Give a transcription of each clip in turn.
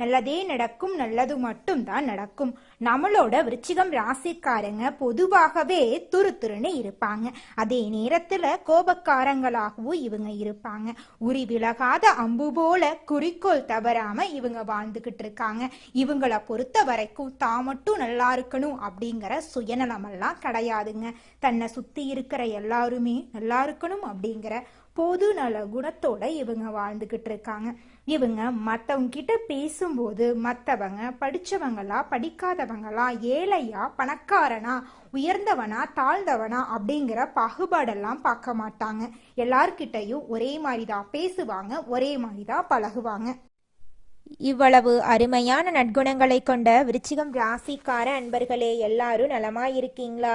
நல்லதே நடக்கும் நல்லது மட்டும் தான் நடக்கும். நம்மளோட விருச்சிகம் ராசிக்காரங்க பொதுவாகவே துரு துருன்னு இருப்பாங்க. அதே நேரத்துல கோபக்காரங்களாகவும் இவங்க இருப்பாங்க. உரி விலகாத அம்பு போல குறிக்கோள் தவறாம இவங்க வாழ்ந்துகிட்டு இருக்காங்க. இவங்கள பொறுத்த வரைக்கும் தான் மட்டும் நல்லா இருக்கணும் அப்படிங்கிற சுயநலமெல்லாம் கிடையாதுங்க. தன்னை சுத்தி இருக்கிற எல்லாருமே நல்லா இருக்கணும் அப்படிங்கிற பொது நல குணத்தோட இவங்க வாழ்ந்துகிட்டு இருக்காங்க இவங்க மற்றவங்க கிட்ட பேசும்போது மற்றவங்க படிச்சவங்களா படிக்காதவங்களா ஏழையா பணக்காரனா உயர்ந்தவனா தாழ்ந்தவனா அப்படிங்கிற பாகுபாடெல்லாம் பார்க்க மாட்டாங்க. எல்லார்கிட்டையும் ஒரே மாதிரி தான் பேசுவாங்க ஒரே மாதிரி தான் பழகுவாங்க. இவ்வளவு அருமையான நற்குணங்களை கொண்ட விருச்சிகம் ராசிக்கார அன்பர்களே எல்லாரும் நலமா இருக்கீங்களா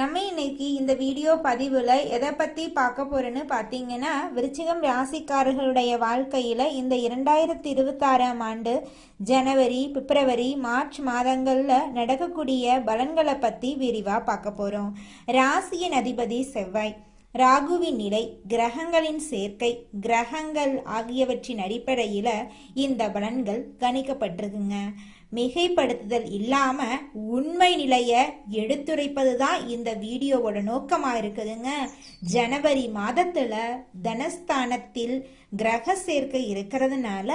நம்ம இன்னைக்கு இந்த வீடியோ பதிவில் எதை பற்றி பார்க்க போகிறோன்னு பார்த்தீங்கன்னா விருச்சிகம் ராசிக்காரர்களுடைய வாழ்க்கையில் இந்த இரண்டாயிரத்தி இருபத்தாறாம் ஆண்டு ஜனவரி பிப்ரவரி மார்ச் மாதங்களில் நடக்கக்கூடிய பலன்களை பற்றி விரிவாக பார்க்க போகிறோம் ராசியின் அதிபதி செவ்வாய். ராகுவின் நிலை கிரகங்களின் சேர்க்கை கிரகங்கள் ஆகியவற்றின் அடிப்படையில் இந்த பலன்கள் கணிக்கப்பட்டிருக்குங்க. மிகைப்படுத்துதல் இல்லாம உண்மை நிலைய எடுத்துரைப்பது தான் இந்த வீடியோவோட நோக்கமா இருக்குதுங்க. ஜனவரி மாதத்துல தனஸ்தானத்தில் கிரக சேர்க்கை இருக்கிறதுனால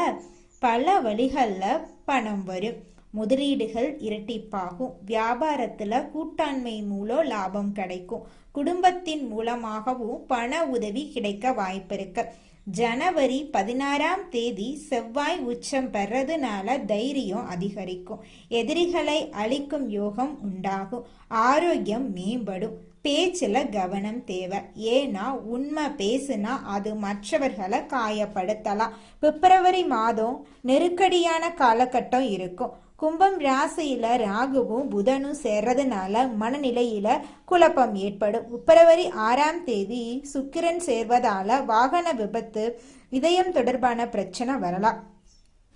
பல வழிகள்ல பணம் வரும். முதலீடுகள் இரட்டிப்பாகும். வியாபாரத்துல கூட்டாண்மை மூலம் லாபம் கிடைக்கும். குடும்பத்தின் மூலமாகவும் பண உதவி கிடைக்க வாய்ப்பு இருக்கு. ஜனவரி பதினாறாம் தேதி செவ்வாய் உச்சம் பெறதுனால தைரியம் அதிகரிக்கும். எதிரிகளை அழிக்கும் யோகம் உண்டாகும். ஆரோக்கியம் மேம்படும். பேச்சில் கவனம் தேவை. ஏன்னா உண்மை பேசுனா அது மற்றவர்களை காயப்படுத்தலாம். பிப்ரவரி மாதம் நெருக்கடியான காலகட்டம் இருக்கும். கும்பம் ராசியில ராகுவும் புதனும் சேர்றதுனால மனநிலையில குழப்பம் ஏற்படும். பிப்ரவரி ஆறாம் தேதி சுக்கிரன் சேர்வதால வாகன விபத்து இதயம் தொடர்பான பிரச்சனை வரலாம்.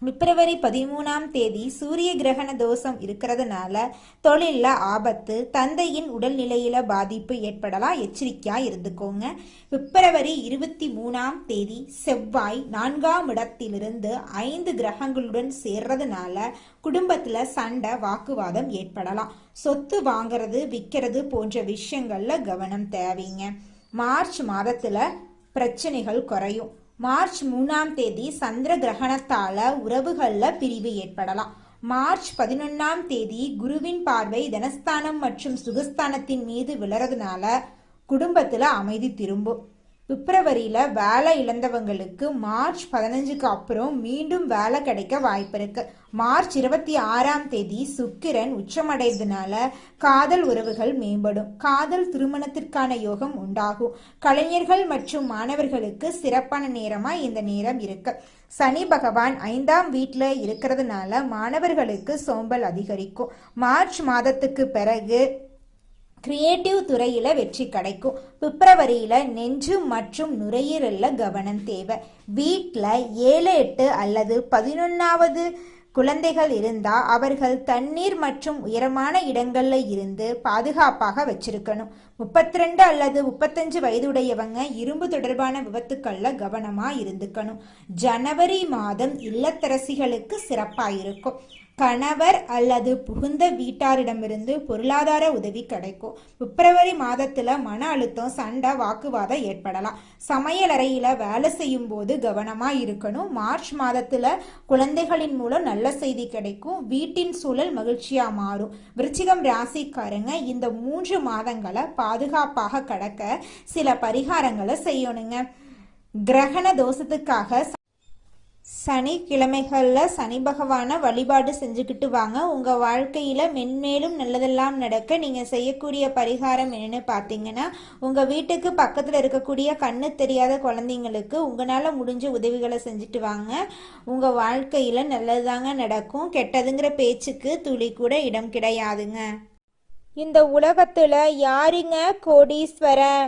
பிப்ரவரி பதிமூணாம் தேதி சூரிய கிரகண தோஷம் இருக்கிறதுனால தொழிலில் ஆபத்து தந்தையின் உடல்நிலையில பாதிப்பு ஏற்படலாம். எச்சரிக்கையா இருந்துக்கோங்க. பிப்ரவரி இருபத்தி மூணாம் தேதி செவ்வாய் நான்காம் இடத்திலிருந்து ஐந்து கிரகங்களுடன் சேர்றதுனால குடும்பத்தில் சண்டை வாக்குவாதம் ஏற்படலாம். சொத்து வாங்குறது விற்கிறது போன்ற விஷயங்களில் கவனம் தேவைங்க. மார்ச் மாதத்தில் பிரச்சனைகள் குறையும். மார்ச் மூணாம் தேதி சந்திர கிரகணத்தால உறவுகள்ல பிரிவு ஏற்படலாம். மார்ச் பதினொன்னாம் தேதி குருவின் பார்வை தனஸ்தானம் மற்றும் சுகஸ்தானத்தின் மீது விளறதுனால குடும்பத்துல அமைதி திரும்பும். பிப்ரவரியில் வேலை இழந்தவங்களுக்கு மார்ச் பதினஞ்சுக்கு அப்புறம் மீண்டும் வேலை கிடைக்க வாய்ப்பு இருக்கு. மார்ச் இருபத்தி ஆறாம் தேதி சுக்கிரன் உச்சமடைந்ததுனால காதல் உறவுகள் மேம்படும். காதல் திருமணத்திற்கான யோகம் உண்டாகும். கலைஞர்கள் மற்றும் மாணவர்களுக்கு சிறப்பான நேரமாக இந்த நேரம் இருக்கு. சனி பகவான் ஐந்தாம் வீட்டில் இருக்கிறதுனால மாணவர்களுக்கு சோம்பல் அதிகரிக்கும். மார்ச் மாதத்துக்கு பிறகு கிரியேட்டிவ் துறையில் வெற்றி கிடைக்கும். பிப்ரவரியில் நெஞ்சு மற்றும் நுரையீரலில் கவனம் தேவை. வீட்டில் ஏழு எட்டு அல்லது பதினொன்றாவது குழந்தைகள் இருந்தால் அவர்கள் தண்ணீர் மற்றும் உயரமான இடங்களில் இருந்து பாதுகாப்பாக வச்சிருக்கணும். முப்பத்தி ரெண்டு அல்லது முப்பத்தஞ்சு வயதுடையவங்க இரும்பு தொடர்பான விபத்துக்களில் கவனமாக இருந்துக்கணும். ஜனவரி மாதம் இல்லத்தரசிகளுக்கு சிறப்பாக இருக்கும் கணவர் அல்லது புகுந்த வீட்டாரிடமிருந்து பொருளாதார உதவி கிடைக்கும். பிப்ரவரி மாதத்தில் மன அழுத்தம் சண்டை வாக்குவாதம் ஏற்படலாம். சமையலறையில் வேலை செய்யும் போது கவனமாக இருக்கணும். மார்ச் மாதத்தில் குழந்தைகளின் மூலம் நல்ல செய்தி கிடைக்கும். வீட்டின் சூழல் மகிழ்ச்சியாக மாறும். விருச்சிகம் ராசிக்காரங்க இந்த மூன்று மாதங்களை பாதுகாப்பாக கடக்க சில பரிகாரங்களை செய்யணுங்க. கிரகண தோஷத்துக்காக சனிக்கிழமைகளில் சனி பகவானை வழிபாடு செஞ்சுக்கிட்டு வாங்க. உங்கள் வாழ்க்கையில் மென்மேலும் நல்லதெல்லாம் நடக்க நீங்கள் செய்யக்கூடிய பரிகாரம் என்னென்னு பார்த்தீங்கன்னா உங்கள் வீட்டுக்கு பக்கத்தில் இருக்கக்கூடிய கண்ணு தெரியாத குழந்தைங்களுக்கு உங்களால் முடிஞ்ச உதவிகளை செஞ்சுட்டு வாங்க. உங்கள் வாழ்க்கையில் நல்லது தாங்க நடக்கும். கெட்டதுங்கிற பேச்சுக்கு துளி கூட இடம் கிடையாதுங்க. இந்த உலகத்தில் யாருங்க கோடீஸ்வரன்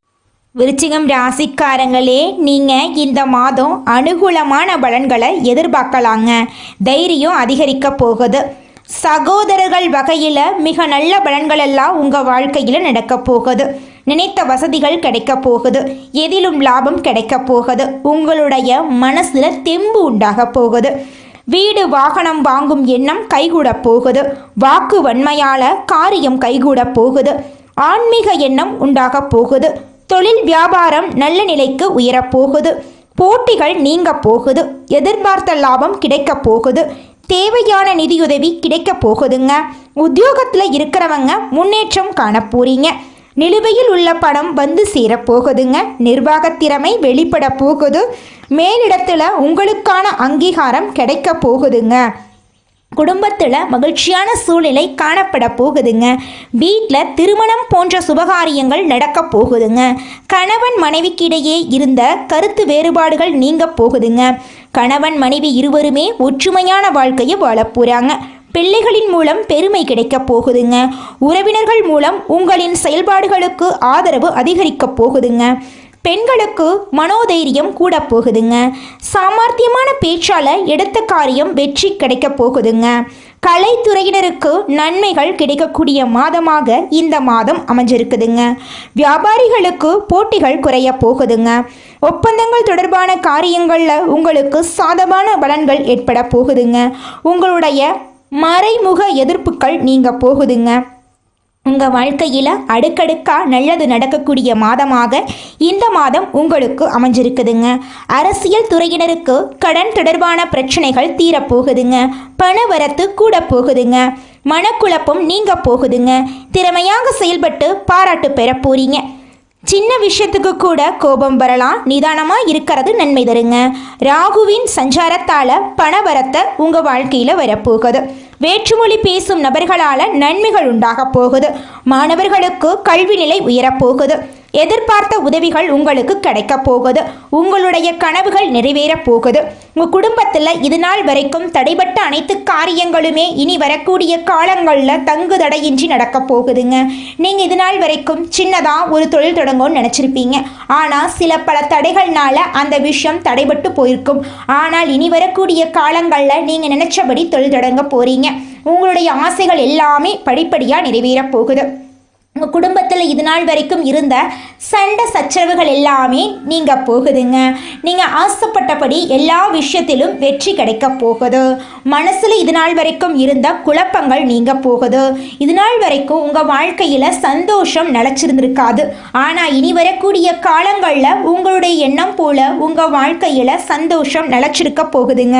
விருச்சிகம் ராசிக்காரங்களே நீங்கள் இந்த மாதம் அனுகூலமான பலன்களை எதிர்பார்க்கலாங்க. தைரியம் அதிகரிக்க போகுது. சகோதரர்கள் வகையில் மிக நல்ல பலன்கள் எல்லாம் உங்கள் வாழ்க்கையில் நடக்க போகுது. நினைத்த வசதிகள் கிடைக்க போகுது. எதிலும் லாபம் கிடைக்க போகுது. உங்களுடைய மனசில் தெம்பு உண்டாக போகுது. வீடு வாகனம் வாங்கும் எண்ணம் கைகூட போகுது. வாக்கு வன்மையால் காரியம் கைகூட போகுது. ஆன்மீக எண்ணம் உண்டாக போகுது. தொழில் வியாபாரம் நல்ல நிலைக்கு உயரப்போகுது. போட்டிகள் நீங்க போகுது. எதிர்பார்த்த லாபம் கிடைக்க போகுது. தேவையான நிதியுதவி கிடைக்க போகுதுங்க. உத்தியோகத்தில் இருக்கிறவங்க முன்னேற்றம் காண போறீங்க. நிலுவையில் உள்ள பணம் வந்து சேரப்போகுதுங்க நிர்வாகத் திறமை வெளிப்பட போகுது. மேலிடத்தில் உங்களுக்கான அங்கீகாரம் கிடைக்க போகுதுங்க. குடும்பத்தில் மகிழ்ச்சியான சூழ்நிலை காணப்பட போகுதுங்க. வீட்டில் திருமணம் போன்ற சுபகாரியங்கள் நடக்க போகுதுங்க. கணவன் மனைவிக்கிடையே இருந்த கருத்து வேறுபாடுகள் நீங்க போகுதுங்க. கணவன் மனைவி இருவருமே ஒற்றுமையான வாழ்க்கையை வாழப் போகிறாங்க பிள்ளைகளின் மூலம் பெருமை கிடைக்க போகுதுங்க. உறவினர்கள் மூலம் உங்களின் செயல்பாடுகளுக்கு ஆதரவு அதிகரிக்க போகுதுங்க. பெண்களுக்கு மனோதைரியம் கூட போகுதுங்க. சாமர்த்தியமான பேச்சால எடுத்த காரியம் வெற்றி கிடைக்க போகுதுங்க. கலைத்துறையினருக்கு நன்மைகள் கிடைக்கக்கூடிய மாதமாக இந்த மாதம் அமைஞ்சிருக்குதுங்க. வியாபாரிகளுக்கு போட்டிகள் குறைய போகுதுங்க. ஒப்பந்தங்கள் தொடர்பான காரியங்களில் உங்களுக்கு சாதமான பலன்கள் ஏற்பட போகுதுங்க. உங்களுடைய மறைமுக எதிர்ப்புகள் நீங்க போகுதுங்க. உங்கள் வாழ்க்கையில் அடுக்கடுக்காக நல்லது நடக்கக்கூடிய மாதமாக இந்த மாதம் உங்களுக்கு அமைஞ்சிருக்குதுங்க. அரசியல் துறையினருக்கு கடன் தொடர்பான பிரச்சனைகள் தீரப்போகுதுங்க. பண வரத்து கூட போகுதுங்க. மனக்குழப்பம் நீங்க போகுதுங்க. திறமையாக செயல்பட்டு பாராட்டு பெற போறீங்க. சின்ன விஷயத்துக்கு கூட கோபம் வரலாம். நிதானமாக இருக்கிறது நன்மை தருங்க. ராகுவின் சஞ்சாரத்தால் பணவரத்தை உங்கள் வாழ்க்கையில் வரப்போகுது. வேற்றுமொழி பேசும் நபர்களால் நன்மைகள் உண்டாக போகுது. மாணவர்களுக்கு கல்வி நிலை உயரப்போகுது எதிர்பார்த்த உதவிகள் உங்களுக்கு கிடைக்க போகுது. உங்களுடைய கனவுகள் நிறைவேற போகுது. உங்கள் குடும்பத்தில் இது நாள் வரைக்கும் தடைபட்ட அனைத்து காரியங்களுமே இனி வரக்கூடிய காலங்களில் தங்கு தடையின்றி நடக்க போகுதுங்க. நீங்கள் இது நாள் வரைக்கும் சின்னதாக ஒரு தொழில் தொடங்கும்னு நினச்சிருப்பீங்க. ஆனால் சில பல தடைகள்னால அந்த விஷயம் தடைபட்டு போயிருக்கும். ஆனால் இனி வரக்கூடிய காலங்களில் நீங்கள் நினச்சபடி தொழில் தொடங்க போகிறீங்க உங்களுடைய ஆசைகள் எல்லாமே படிப்படியாக நிறைவேறப் போகுது. உங்கள் குடும்பத்தில் இது நாள் வரைக்கும் இருந்த சண்டை சச்சரவுகள் எல்லாமே நீங்கள் போகுதுங்க. நீங்கள் ஆசைப்பட்டபடி எல்லா விஷயத்திலும் வெற்றி கிடைக்க போகுது. மனசில் இது நாள் வரைக்கும் இருந்த குழப்பங்கள் நீங்க போகுது. இது நாள் வரைக்கும் உங்கள் வாழ்க்கையில் சந்தோஷம் நிலச்சிருந்திருக்காது. ஆனால் இனி வரக்கூடிய காலங்களில் உங்களுடைய எண்ணம் போல உங்கள் வாழ்க்கையில் சந்தோஷம் நிலச்சிருக்க போகுதுங்க.